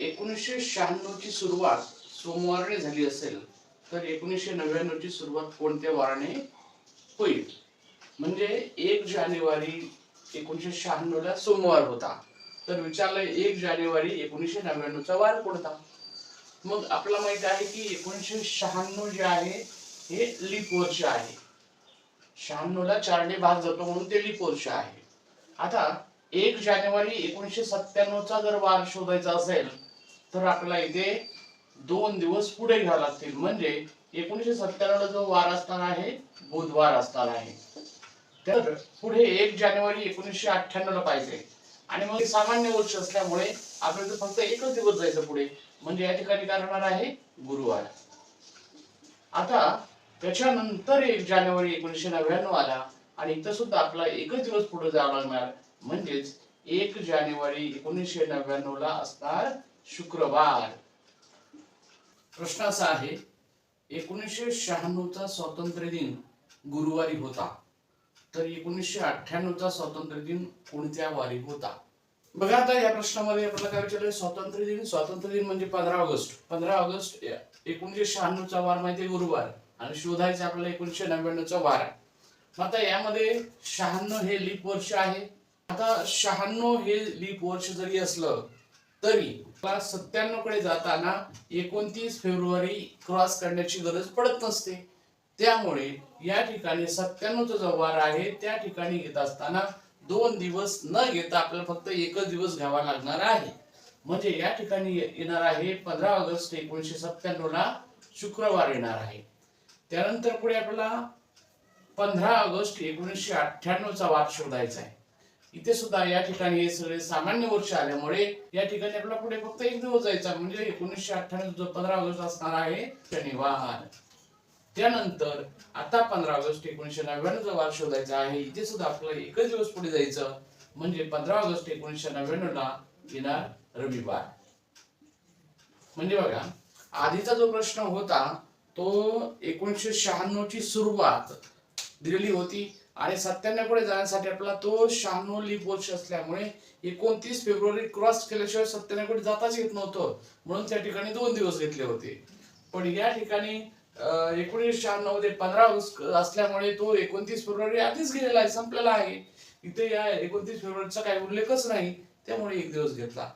एकोणीसशे शहाण्णव ची सुरुवात सोमवारने झाली असेल तर एकोणीसशे नव्याण्णव ची सुरुवात कोणत्या वाराने होईल? म्हणजे एक जानेवारी एकोणीसशे शहाण्णवला सोमवार होता. तर विचारलं एक जानेवारी एकोणीसशे नव्याण्णव चा वार कोणता? मग आपल्याला माहीत आहे की एकोणीसशे शहाण्णव जे आहे हे लिप वर्ष आहे. शहाण्णवला चारने भाग जातो म्हणून ते लिप वर्ष आहे. आता एक जानेवारी एकोणीसशे सत्त्याण्णव चा जर वार शोधायचा असेल तर आपल्याला इथे दोन दिवस पुढे घ्यावे लागतील. म्हणजे एकोणीशे सत्त्याण्णव ला जो वार असणार आहे बुधवार असणार आहे. तर पुढे एक जानेवारी एकोणीसशे अठ्ठ्याण्णव ला पाहिजे. आणि मग सामान्य वर्ष असल्यामुळे आपल्याला फक्त एकच दिवस जायचं पुढे. म्हणजे या ठिकाणी काय राहणार आहे? गुरुवार. आता त्याच्यानंतर एक जानेवारी एकोणीसशे नव्याण्णव आला आणि इथं सुद्धा आपला एकच दिवस पुढे जावं लागणार. म्हणजेच एक जानेवारी एकोणीसशे नव्याण्णव ला असणार शुक्रवार. प्रश्न असा आहे एकोणीसशे शहाण्णव चा स्वातंत्र्य दिन गुरुवारी होता तर एकोणीसशे अठ्ठ्याण्णवचा स्वातंत्र्य दिन कोणत्या वारी होता? बघा आता या प्रश्नामध्ये आपल्याला काय विचारलं स्वातंत्र्य दिन स्वातंत्र्य दिन म्हणजे पंधरा ऑगस्ट. पंधरा ऑगस्ट एकोणीसशे शहाण्णवचा वार माहिती आहे गुरुवार आणि शोधायचा आपल्याला एकोणीसशे नव्याण्णवचा वार. आहे मग आता यामध्ये शहाण्णव हे लीप वर्ष आहे. आता शहाण्णव हे लीप वर्ष जरी असलं तरी सत्त्याण्णवकडे जाताना एकोणतीस फेब्रुवारी क्रॉस करण्याची गरज पडत नसते. त्यामुळे या ठिकाणी सत्त्याण्णवचा जो वार आहे त्या ठिकाणी घेत असताना दोन दिवस न घेता आपल्याला फक्त एकच दिवस घ्यावा लागणार आहे. म्हणजे या ठिकाणी येणार आहे पंधरा ऑगस्ट एकोणीसशे सत्त्याण्णव ला शुक्रवार येणार आहे. त्यानंतर पुढे आपल्याला पंधरा ऑगस्ट एकोणीसशे अठ्ठ्याण्णवचा वार शोधायचा आहे. इथे सुद्धा या ठिकाणी हे सगळे सामान्य वर्ष आल्यामुळे या ठिकाणी आपला पुढे फक्त एक दिवस जायचा म्हणजे एकोणीसशे अठ्ठ्याण्णव जो पंधरा ऑगस्ट असणार आहे शनिवार त्यानंतर आता पंधरा ऑगस्ट एकोणीसशे नव्याण्णव चा वार शोधायचा आहे. इथे सुद्धा आपल्याला एकच दिवस पुढे जायचं म्हणजे पंधरा ऑगस्ट एकोणीसशे नव्याण्णव ला येणार रविवार. म्हणजे बघा आधीचा जो प्रश्न होता तो एकोणीसशे शहाण्णव ची सुरुवात दिलेली होती. आणि सत्त्याण्णवकडे जाण्यासाठी आपला तो शहाण्णव लीप वर्ष असल्यामुळे एकोणतीस फेब्रुवारी क्रॉस केल्याशिवाय सत्त्याण्णवकडे जाताच येत नव्हतं. म्हणून त्या ठिकाणी दोन दिवस घेतले होते. पण या ठिकाणी एकोणीसशे शहाण्णवमध्ये पंधरा ऑगस्ट असल्यामुळे तो एकोणतीस फेब्रुवारी आधीच गेलेला आहे संपलेला आहे. इथे या एकोणतीस फेब्रुवारीचा काही उल्लेखच नाही. त्यामुळे एक दिवस घेतला.